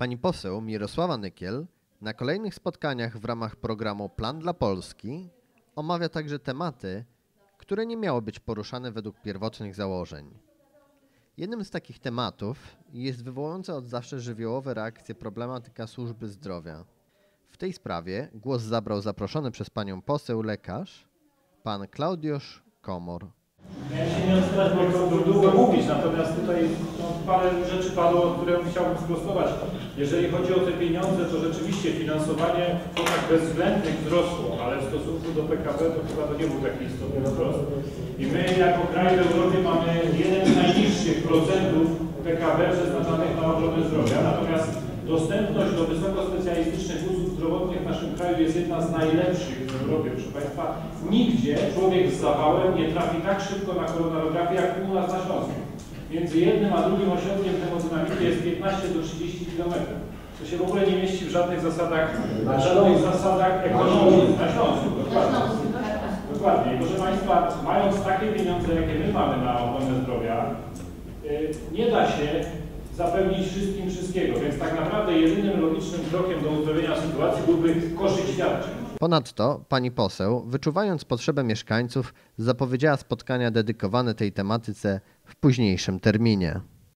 Pani poseł Mirosława Nykiel na kolejnych spotkaniach w ramach programu Plan dla Polski omawia także tematy, które nie miały być poruszane według pierwotnych założeń. Jednym z takich tematów jest wywołująca od zawsze żywiołowe reakcje problematyka służby zdrowia. W tej sprawie głos zabrał zaproszony przez panią poseł lekarz, pan Klaudiusz Komor. Ja się nie odzywać, bo to natomiast tutaj no, parę rzeczy padło, które chciałbym sprostować. Jeżeli chodzi o te pieniądze, to rzeczywiście finansowanie w kwotach bezwzględnych wzrosło, ale w stosunku do PKB to chyba to nie był taki istotny wzrost. I my jako kraj w Europie mamy jeden z najniższych procentów PKB przeznaczanych na ochronę zdrowia, natomiast dostępność do wysokospecjalistycznych usług zdrowotnych w naszym kraju jest jedna z najlepszych w Europie, proszę Państwa. Nigdzie człowiek z zawałem nie trafi tak szybko na koronarografię, jak u nas na Śląsku. Między jednym a drugim ośrodkiem hemodynamiki jest 15 do 30 km. To się w ogóle nie mieści w żadnych zasadach, w żadnych zasadach ekonomii na Śląsku. Dokładnie. Dokładnie. I proszę Państwa, mając takie pieniądze, jakie my mamy na ochronę zdrowia, y, nie da się zapewnić wszystkim wszystkiego. Więc tak naprawdę jedynym logicznym krokiem do uzdrowienia sytuacji byłby koszyk świadczeń. Ponadto pani poseł, wyczuwając potrzebę mieszkańców, zapowiedziała spotkania dedykowane tej tematyce w późniejszym terminie.